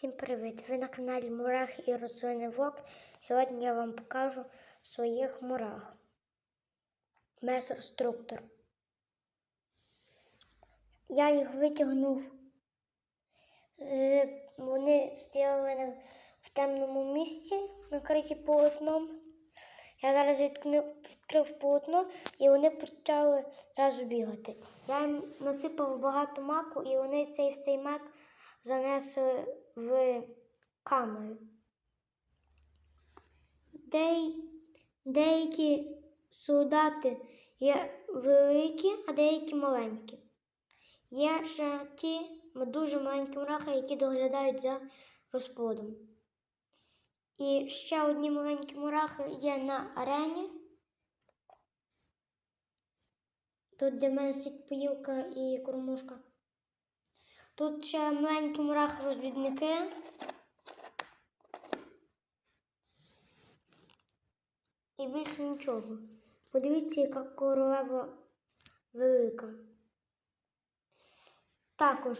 Всім привіт! Ви на каналі Мурах і рослини Влог. Сьогодні я вам покажу своїх мурах. Месоструктор. Я їх витягнув. Вони стояли в темному місці, накриті полотном. Я зараз відкрив полотно і вони почали одразу бігати. Я їм насипав багато маку, і вони цей в цей мак занесли в камеру. Деякі, солдати є великі, а деякі маленькі. Є ще ті дуже маленькі мурахи, які доглядають за розплодом. І ще одні маленькі мурахи є на арені. Тут де мене стоїть поїлка і кормушка. Тут ще маленькі мурахи-розвідники. І більше нічого. Подивіться, яка королева велика. Також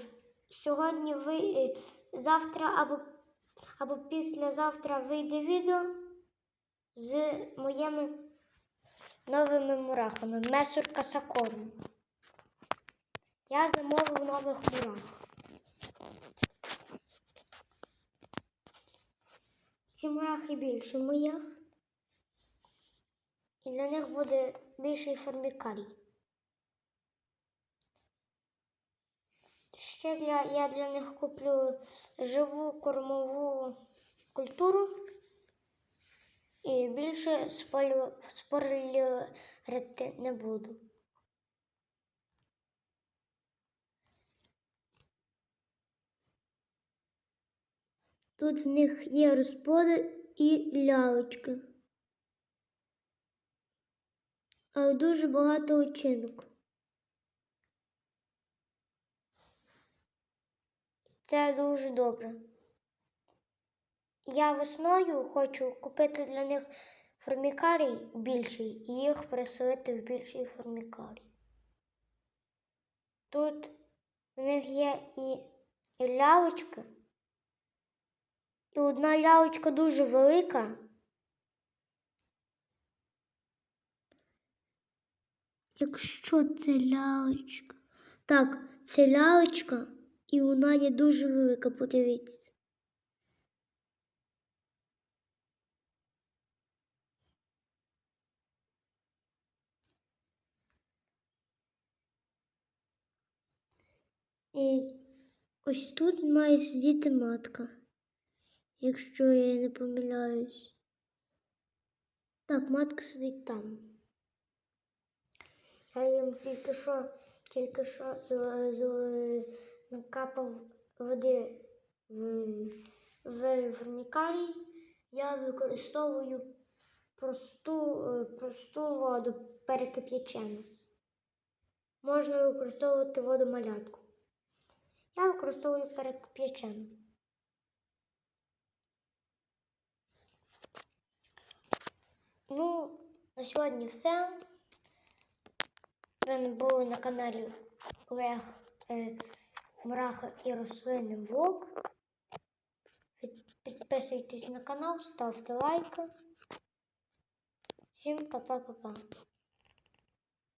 сьогодні ви е, завтра або, або післязавтра вийде відео з моїми новими мурахами. Месур Касакорн. Я замовив нових мурах. Мурахи більше моїх. І для них буде більший формікарій. Ще я, я для них куплю живу кормову культуру і більше спалю, не буду. Тут в них є розподи і лялечки. Але дуже багато очинок. Це дуже добре. Я весною хочу купити для них формікарій більший і їх переселити в більший формікарій. Тут в них є і лявочки. І одна лялечка дуже велика. Якщо це лялечка. Так, це лялечка, і вона є дуже велика, подивіться. І ось тут має сидіти матка якщо я не помиляюсь. Так, матка сидить там. Я їм тільки що, тільки що накапав води в, в. Я використовую просту, просту воду перекип'ячену. Можна використовувати воду малятку. Я використовую перекип'ячену. Ну, на сьогодні все. Ви були на каналі Олег е, Мраха і рослини Влог. Підписуйтесь на канал, ставте лайки. Всім па-па-па-па.